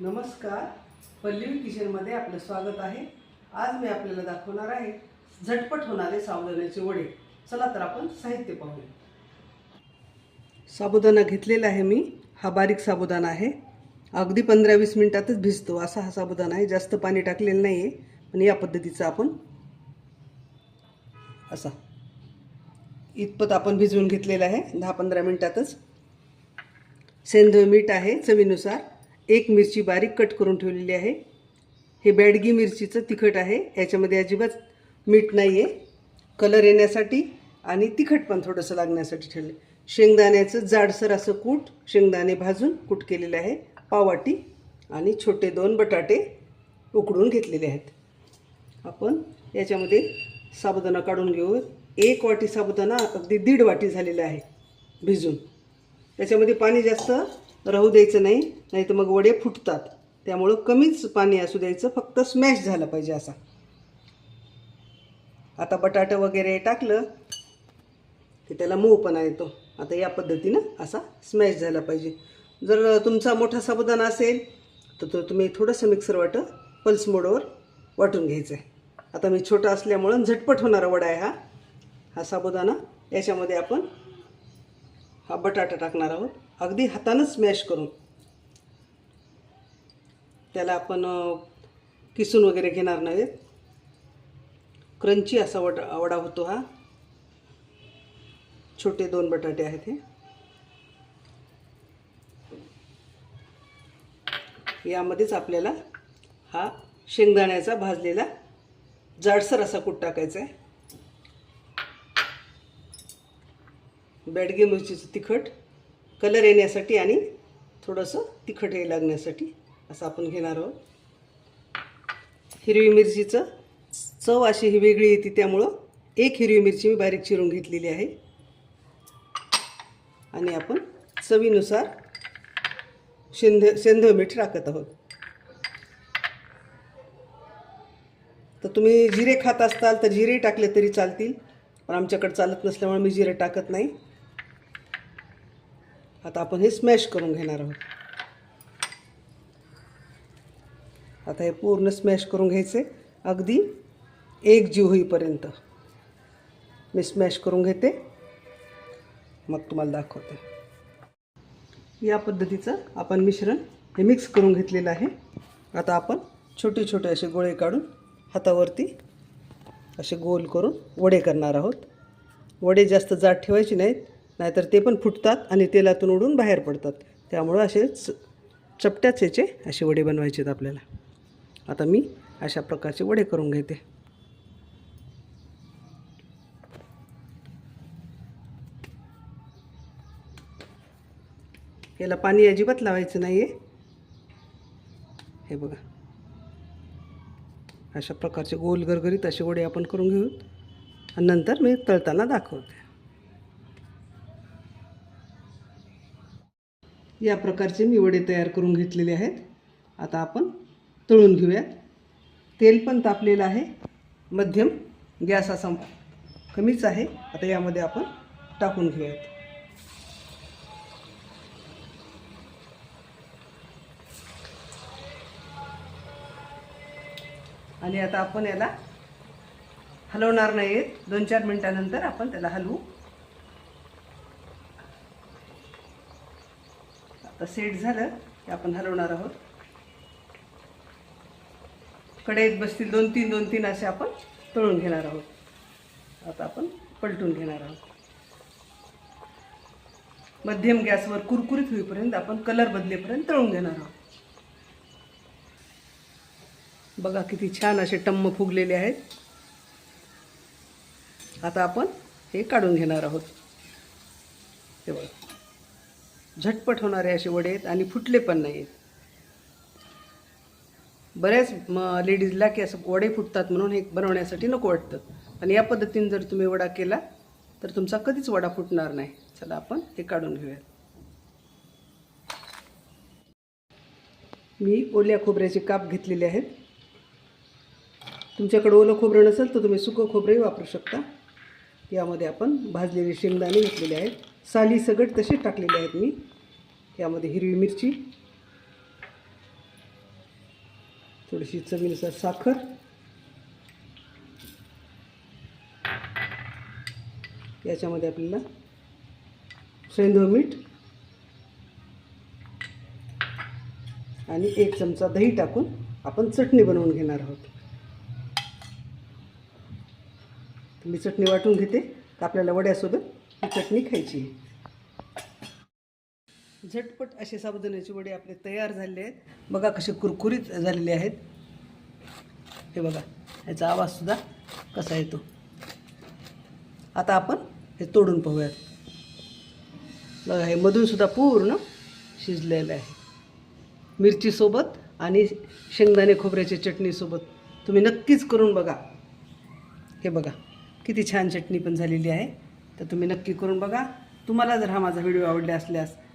नमस्कार. पल्लवी किचनमध्ये आपलं स्वागत आहे. आज मी आपल्याला दाखवणार आहे झटपट होणारे साबुदाण्याचे वडे. चला तर आपण साहित्य पाहूया. साबुदाणा घेतलेला आहे मी. हा बारीक साबुदाणा आहे. अगदी पंधरा वीस मिनटातच भिजतो. असा हा साबुदाणा आहे. जास्त पाणी टाकलेलं नाही आहे पण या पद्धतीचा आपण असा. इतपत आपण भिजवून घेतलेला आहे. दहा पंधरा मिनटातच. सेंदूळ मीठ आहे चवीनुसार. एक मिरची बारीक कट करून ठेवलेली आहे. हे बॅडगी मिरचीचं तिखट आहे. याच्यामध्ये अजिबात मीठ नाही आहे कलर येण्यासाठी आणि तिखट पण थोडंसं लागण्यासाठी ठेवले शेंगदाण्याचं जाडसर असं कूट शेंगदाणे भाजून कूट केलेलं आहे. पाववाटी आणि छोटे दोन बटाटे उकडून घेतलेले आहेत. आपण याच्यामध्ये साबुदाणा काढून घेऊ एक वाटी साबुदाणा अगदी दीड वाटी झालेला आहे. भिजून. त्याच्यामध्ये पाणी जास्त राहू द्यायचं नाही नाही तर मग वडे फुटतात. त्यामुळं कमीच पाणी असू द्यायचं फक्त स्मॅश झालं पाहिजे असा. आता बटाटा वगैरे टाकलं की त्याला मऊपणा येतो. आता या पद्धतीनं असा स्मॅश झाला पाहिजे. जर तुमचा मोठा साबुदाणा असेल तर तो तुम्ही थोडंसं मिक्सर वाटं पल्स मोडवर वाटून घ्यायचं आहे आता मी छोटा असल्यामुळं झटपट होणारा वडा आहे हा. हा साबुदाणा याच्यामध्ये आपण हा बटाटा टाकणार आहोत. अगदी हातानं स्मॅश करून. त्याला आपण किसून वगैरे घेणार नाहीत क्रंची असा वडा वडा होतो हा. छोटे दोन बटाटे आहेत हे. यामध्येच आपल्याला हा शेंगदाण्याचा भाजलेला जाडसर असा कूट टाकायचा आहे. बॅडगे मिरचीचं तिखट. कलर येण्यासाठी आणि थोडंसं तिखट हे लागण्यासाठी असं आपण घेणार आहोत. हिरवी मिरचीचं चव अशी ही वेगळी येते त्यामुळं एक हिरवी मिरची मी बारीक चिरून घेतलेली आहे. आणि आपण चवीनुसार शेंध शेंधव मीठ टाकत आहोत. तर तुम्ही जिरे खात असताल तर जिरे टाकले तरी चालतील पण आमच्याकडे चालत नसल्यामुळे मी जिरे टाकत नाही. आता आपण हे स्मॅश करून घेणार आहोत. आता हे पूर्ण स्मॅश करून घ्यायचे. अगदी एक जीव होईपर्यंत मी स्मॅश करून घेते. मग तुम्हाला दाखवते. या पद्धतीचं आपण मिश्रण हे मिक्स करून घेतलेलं आहे. आता आपण छोटे छोटे असे गोळे काढून हातावरती असे गोल करून वडे करणार आहोत. वडे जास्त जाड ठेवायचे नाहीत. नाहीतर ते पण फुटतात आणि तेलातून उडून बाहेर पडतात. त्यामुळं असे च- चपट्याच याचे असे वडे बनवायचे आहेत आपल्याला. आता मी अशा प्रकारचे वडे करून घेते. याला पाणी अजिबात लावायचं नाही आहे हे बघा. अशा प्रकारचे गोल गरगरीत असे वडे आपण करून घेऊ. आणि नंतर मी तळताना दाखवते. या प्रकारचे मी वडे तयार करून घेतलेले आहेत. आता आपण तळून घेऊयात. तेल पण तापलेलं आहे. मध्यम गॅस असा कमीच आहे. आता यामध्ये आपण टाकून घेऊयात. आणि आता आपण याला हलवणार नाही दोन चार मिनटानंतर आपण त्याला हलवू. आता सेट झालं की आपण हलवणार आहोत. कढईत बसतील दोन तीन दोन तीन असे आपण तळून घेणार आहोत. आता आपण पलटून घेणार आहोत. मध्यम गॅसवर कुरकुरीत होईपर्यंत आपण कलर बदलेपर्यंत तळून घेणार आहोत. बघा किती छान असे टम्म फुगलेले आहेत. आता आपण हे काढून घेणार आहोत. तेवढं झटपट होणारे असे वडे आहेत आणि फुटले पण नाही आहेत. बऱ्याच म लेडीजला की असं वडे फुटतात म्हणून हे बनवण्यासाठी नको वाटतं. आणि या पद्धतीने जर तुम्ही वडा केला तर तुमचा कधीच वडा फुटणार नाही. चला आपण हे काढून घेऊयात. मी ओल्या खोबऱ्याचे काप घेतलेले आहेत. तुमच्याकडे ओलं खोबरं नसेल तर तुम्ही सुकं खोबरंही वापरू शकता. यामध्ये आपण भाजलेले शेंगदाणे घेतलेले आहेत. साली सगट तसे टाकलेले आहेत मी. यामध्ये हिरवी मिरची थोडीशी चवीनुसार साखर याच्यामध्ये आपल्याला सेंधव मीठ आणि एक चमचा दही टाकून आपण चटणी बनवून घेणार आहोत. मी चटणी वाटून घेते तर आपल्याला वड्यासोबत ही चटणी खायची आहे? झटपट असे साबुदाण्याचे वडे आपले तयार झालेले आहेत. बघा कसे कुरकुरीत झालेले आहेत. हे बघा ह्याचा आवाजसुद्धा कसा येतो. आता आपण हे तोडून पाहूयात. बघा हे मधूनसुद्धा पूर्ण शिजलेलं आहे. मिरचीसोबत आणि शेंगदाणे खोबऱ्याच्या चटणीसोबत तुम्ही नक्कीच करून बघा. हे बघा किती छान चटणी पण झालेली आहे. तर तुम्ही नक्की करून बघा. तुम्हाला जर हा माझा व्हिडिओ आवडला असल्यास